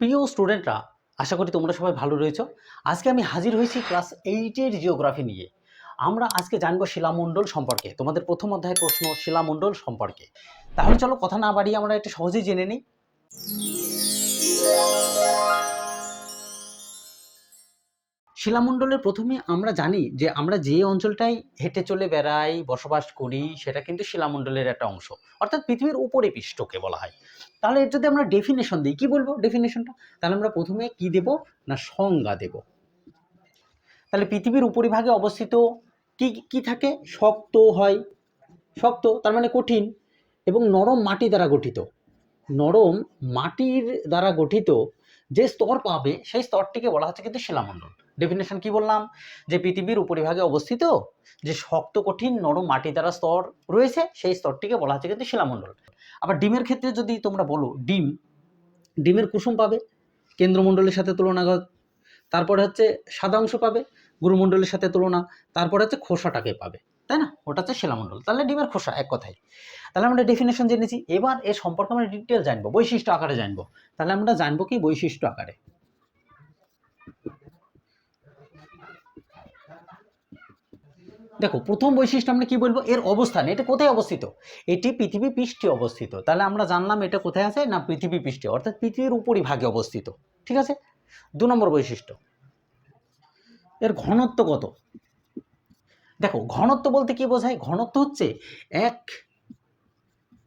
প্রিয় স্টুডেন্টরা, আশা করি তোমরা সবাই ভালো রয়েছ। আজকে আমি হাজির হয়েছি ক্লাস এইটের জিওগ্রাফি নিয়ে। আমরা আজকে জানব শিলামণ্ডল সম্পর্কে। তোমাদের প্রথম অধ্যায়ের প্রশ্ন, শিলামণ্ডল সম্পর্কে। তাহলে চলো কথা না বাড়িয়ে আমরা একটু সহজেই জেনে নিই। শিলামণ্ডলের প্রথমে আমরা জানি যে আমরা যে অঞ্চলটায় হেঁটে চলে বেড়াই, বসবাস করি, সেটা কিন্তু শিলামণ্ডলের একটা অংশ। অর্থাৎ পৃথিবীর উপরে পৃষ্ঠকে বলা হয়। তাহলে এর যদি আমরা ডেফিনেশন দিই, কি বলব ডেফিনেশনটা তাহলে আমরা প্রথমে কি দেব না সংজ্ঞা দেব? তাহলে পৃথিবীর উপরিভাগে অবস্থিত কি কি থাকে? শক্ত হয়। শক্ত, তার মানে কঠিন এবং নরম মাটি দ্বারা গঠিত। নরম মাটির দ্বারা গঠিত যে স্তর পাবে, সেই স্তরটিকে বলা হচ্ছে কিন্তু শিলামণ্ডল। ডেফিনেশন কি বললাম? যে পৃথিবীর উপরিভাগে অবস্থিত যে শক্ত, কঠিন, নরম মাটি দ্বারা স্তর রয়েছে, সেই স্তরটিকে বলা হচ্ছে কিন্তু শিলামণ্ডল। আবার ডিমের ক্ষেত্রে যদি তোমরা বলো ডিম, ডিমের কুসুম পাবে, কেন্দ্রমণ্ডলের সাথে তুলনা তারপরে হচ্ছে সাদা অংশ পাবে, গুরুমণ্ডলের সাথে তুলনা, তারপরে হচ্ছে খোসাটাকে পাবে, তাই না? ওটা হচ্ছে শিলামণ্ডল। তাহলে ডিমের খোসা এক কথাই তাহলে আমরা ডেফিনেশন জেনেছি। এবার এর সম্পর্কে আমরা ডিটেল জানব, বৈশিষ্ট্য আকারে জানব। তাহলে আমরা জানব কি বৈশিষ্ট্য আকারে? দেখো, প্রথম বৈশিষ্ট্য আমরা কি বলব? এর অবস্থান, এটা কোথায় অবস্থিত? এটি পৃথিবী পৃষ্ঠে অবস্থিত। তাহলে আমরা জানলাম এটা কোথায় আছে না পৃথিবী পৃষ্ঠে? অর্থাৎ পৃথিবীর উপরই ভাগে অবস্থিত। ঠিক আছে? দু নম্বর বৈশিষ্ট্য। এর ঘনত্ব কত? দেখো, ঘনত্ব বলতে কি বোঝায়? ঘনত্ব হচ্ছে এক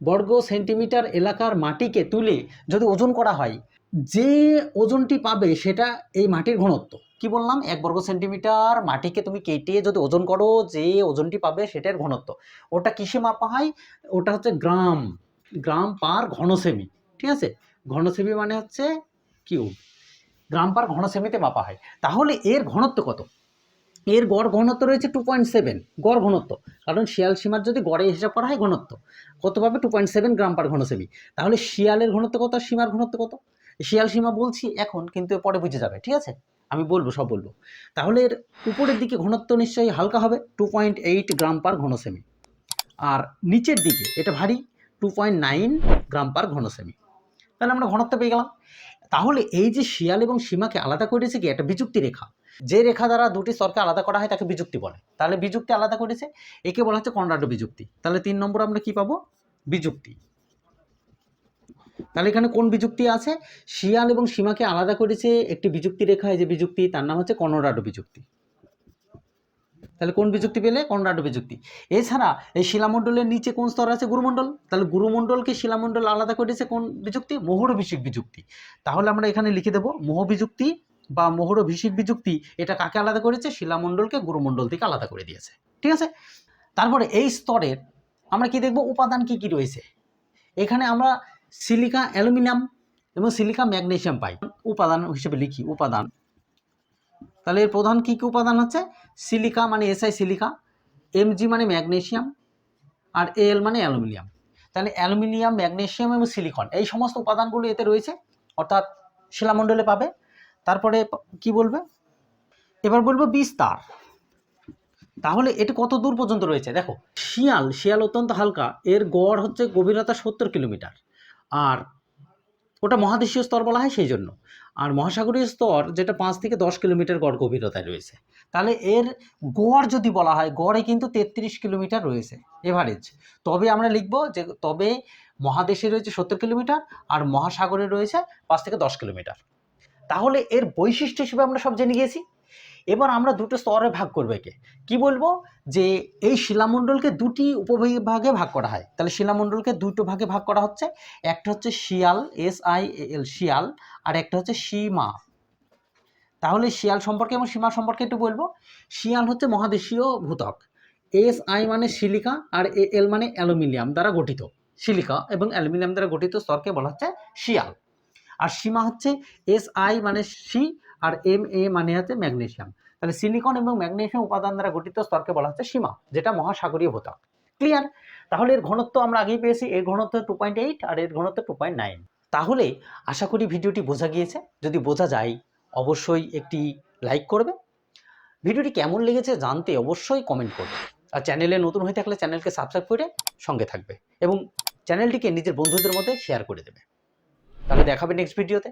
বর্গ সেন্টিমিটার এলাকার মাটিকে তুলে যদি ওজন করা হয়, যে ওজনটি পাবে সেটা এই মাটির ঘনত্ব। কি বললাম? এক বর্গ সেন্টিমিটার মাটিকে তুমি কেটে যদি ওজন করো, যে ওজনটি পাবে সেটার ঘনত্ব। ওটা কিসে মাপা হয়? ওটা হচ্ছে গ্রাম। গ্রাম পার ঘনসেমি, ঠিক আছে? ঘনসেমি মানে হচ্ছে কিউব গ্রাম পার ঘনসেমিতে মাপা হয়। তাহলে এর ঘনত্ব কত? এর গড় ঘনত্ব রয়েছে টু পয়েন্ট সেভেন গড় ঘনত্ব। কারণ শিয়াল সীমার যদি গড়ে হিসাব করা হয় ঘনত্ব। কত পাবে? Two point seven gram per ঘনসেমি। তাহলে শিয়ালের ঘনত্ব কত? সীমার ঘনত্ব কত? শিয়াল সীমা বলছি এখন, কিন্তু পরে বুঝে যাবে, ঠিক আছে? আমি বলব, সব বলব। তাহলে এর উপরের দিকে ঘনত্ব নিশ্চয়ই হালকা হবে two point eight gram per ঘনসেমি। আর নিচের দিকে, এটা ভারী two point nine gram per ঘনসেমি। তাহলে আমরা ঘনত্ব পেয়ে গেলাম। তাহলে এই যে শিয়াল এবং সীমাকে আলাদা করেছে কি? একটা বিযুক্তি রেখা। যে রেখা দ্বারা দুটি স্তরকে আলাদা করা হয়, তাকে বিযুক্তি বলে। তাহলে বিযুক্তি আলাদা করেছে, একে বলা হচ্ছে কন্ডাটো বিযুক্তি। তাহলে তিন নম্বর আমরা কি পাবো? বিযুক্তি। তাহলে এখানে কোন বিযুক্তি আছে? শিয়াল এবং সীমাকে আলাদা করেছে একটি বিযুক্তি রেখা যে বিযুক্তি, তার নাম হচ্ছে কনরাডো বিযুক্তি। তাহলে কোন বিযুক্তি পেলে? কনরাডো বিযুক্তি। এছাড়া এই শিলামণ্ডলের নিচে কোন স্তর আছে? গুরুমণ্ডল। তাহলে গুরুমণ্ডলকে শিলামণ্ডল আলাদা করেছে কোন বিযুক্তি? মোহরভিষিক বিযুক্তি। তাহলে আমরা এখানে লিখে দেবো মোহ বিযুক্তি বা মোহরভিষিক বিযুক্তি, এটা কাকে আলাদা করেছে? শিলামণ্ডলকে গুরুমণ্ডল থেকে আলাদা করে দিয়েছে। ঠিক আছে? তারপরে এই স্তরের আমরা কি দেখব? উপাদান কি কি রয়েছে? এখানে আমরা সিলিকা অ্যালুমিনিয়াম এবং সিলিকা ম্যাগনেশিয়াম পাই। উপাদান হিসেবে লিখি, উপাদান। তাহলে এর প্রধান কী কী উপাদান হচ্ছে সিলিকা মানে এসআই সিলিকা এমজি মানে ম্যাগনেশিয়াম, আর এল মানে অ্যালুমিনিয়াম। তাহলে অ্যালুমিনিয়াম, ম্যাগনেশিয়াম এবং সিলিকন, এই সমস্ত উপাদানগুলো এতে রয়েছে, অর্থাৎ শিলামণ্ডলে পাবে। তারপরে কি বলবে? এবার বলব বিস্তার। তাহলে এটা কত দূর পর্যন্ত রয়েছে? দেখো, শিয়াল শিয়াল অত্যন্ত হালকা, এর গড় হচ্ছে গভীরতা সত্তর কিলোমিটার। আর ওটা মহাদেশীয় স্তর বলা হয় সেই জন্য আর মহাসাগরীয় স্তর যেটা পাঁচ থেকে দশ কিলোমিটার গড় গভীরতায় রয়েছে। তাহলে এর গড় যদি বলা হয়, গড়ে কিন্তু তেত্রিশ কিলোমিটার রয়েছে এভারেজ তবে আমরা লিখব যে, তবে মহাদেশে রয়েছে সত্তর কিলোমিটার আর মহাসাগরে রয়েছে পাঁচ থেকে দশ কিলোমিটার। তাহলে এর বৈশিষ্ট্য হিসেবে আমরা সব জেনে গিয়েছি। এবার আমরা দুটো স্তরে ভাগ করবে একে। কি বলব? যে এই শিলামণ্ডলকে দুটি উপবিভাগে ভাগ করা হয়। তাহলে শিলামণ্ডলকে দুটো ভাগে ভাগ করা হচ্ছে। একটা হচ্ছে শিয়াল এস আই এল শিয়াল, আর একটা হচ্ছে সীমা। তাহলে শিয়াল সম্পর্কে এবং সীমা সম্পর্কে একটু বলব। শিয়াল হচ্ছে মহাদেশীয় ভূতক। এস আই মানে সিলিকা, আর এ এল মানে অ্যালুমিনিয়াম দ্বারা গঠিত। সিলিকা এবং অ্যালুমিনিয়াম দ্বারা গঠিত স্তরকে বলা হচ্ছে শিয়াল। আর সীমা হচ্ছে এস আই মানে সি আর এম এ মানে হচ্ছে ম্যাগনেশিয়াম। তাহলে সিলিকন এবং ম্যাগনেশিয়াম উপাদান দ্বারা গঠিত স্তরকে বলা হচ্ছে সীমা, যেটা মহাসাগরীয় ভূতক ক্লিয়ার তাহলে এর ঘনত্ব আমরা আগেই পেয়েছি, এর ঘনত্ব টু পয়েন্ট এইট আর এর ঘনত্ব টু পয়েন্ট নাইন তাহলে আশা করি ভিডিওটি বোঝা গিয়েছে। যদি বোঝা যায়, অবশ্যই একটি লাইক করবে। ভিডিওটি কেমন লেগেছে জানতে অবশ্যই কমেন্ট করবে। আর চ্যানেলে নতুন হয়ে থাকলে চ্যানেলকে সাবস্ক্রাইব করে সঙ্গে থাকবে এবং চ্যানেলটিকে নিজের বন্ধুদের মধ্যে শেয়ার করে দেবে। তাহলে দেখাবে নেক্সট ভিডিওতে